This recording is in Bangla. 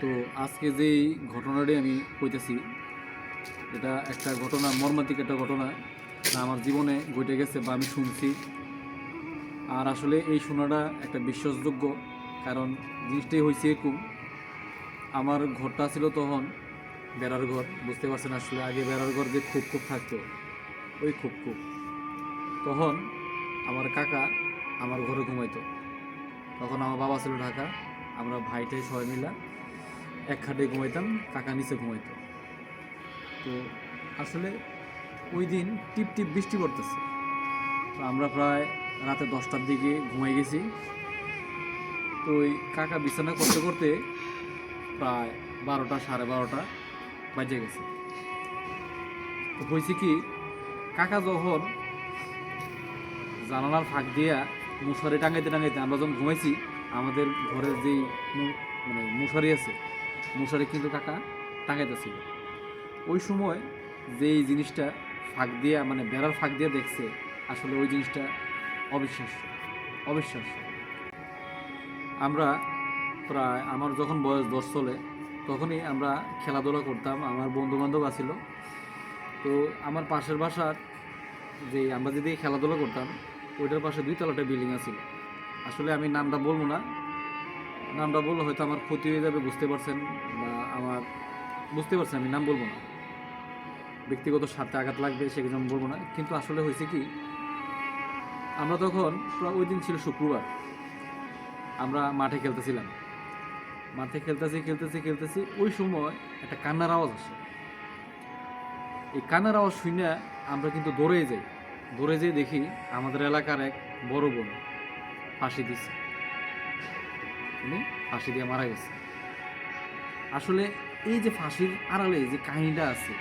তো আজকে যেই ঘটনাটি আমি কইতেছি, এটা একটা ঘটনা, মর্মান্তিক একটা ঘটনা আমার জীবনে ঘটে গেছে বা আমি শুনছি। আর আসলে এই শোনাটা একটা বিশ্বাসযোগ্য, কারণ জিনিসটাই হয়েছে এরকম, আমার ঘরটা ছিল তখন বেড়ার ঘর, বুঝতে পারছেন আসলে আগে বেড়ার ঘর যে খুব খুব থাকতো, ওই খুব খুব। তখন আমার কাকা আমার ঘরে ঘুমাইতো। তখন আমার বাবা ছিল ঢাকা, আমরা ভাইটাই সবাই মিলা এক খাটে ঘুমাইতাম কাকা নিচে ঘুমাইতো। তো আসলে ওই দিন টিপ টিপ বৃষ্টি পড়তেছে। তো আমরা প্রায় রাতে দশটার দিকে ঘুমাই গেছি। তো ওই কাকা বিছানা করতে করতে প্রায় বারোটা, সাড়ে বারোটা বাজে গেছে। তো হয়েছে কি, কাকা যখন জানালার ফাঁক দিয়া মশারি টাঙাইতে টাঙাইতে আমরা যখন ঘুমাইছি, আমাদের ঘরের যেই মানে মশারি আছে মশারি কিন্তু কাকা টাঙাইতেছিল ওই সময় যেই জিনিসটা ফাঁক দিয়া মানে বেড়ার ফাঁক দিয়ে দেখছে, আসলে ওই জিনিসটা অবিশ্বাস্য অবিশ্বাস্য। আমরা প্রায়, আমার যখন বয়স দশ চলে, তখনই আমরা খেলাধুলা করতাম, আমার বন্ধু বান্ধব আছিল। তো আমার পাশের বাসার যে আমরা যদি খেলাধুলা করতাম, ওইটার পাশে দুই তলাটা বিল্ডিং আছিল। আসলে আমি নামটা বলব না নামটা বললে হয়তো আমার ক্ষতি হয়ে যাবে, বুঝতে পারছেন, বা আমার বুঝতে পারছেন, আমি নাম বলব না। ব্যক্তিগত স্বার্থে আঘাত লাগবে সেজন্য আমি বলব না। কিন্তু আসলে হয়েছে কি, আমরা তখন ওই দিন ছিল শুক্রবার। আমরা মাঠে খেলতেছিলাম। মাঠে খেলতেছি খেলতেছি খেলতেছি, ওই সময় একটা কান্নার আওয়াজ আসে। এই কান্নার আওয়াজ শুনে আমরা কিন্তু দৌড়ে যাই। দৌড়ে যেয়ে দেখি আমাদের এলাকার এক বড় বোন ফাঁসি দিছে। উনি ফাঁসি দিয়ে মারা গেছে। আসলে এই যে ফাঁসির আড়ালে যে কাহিনীটা আছে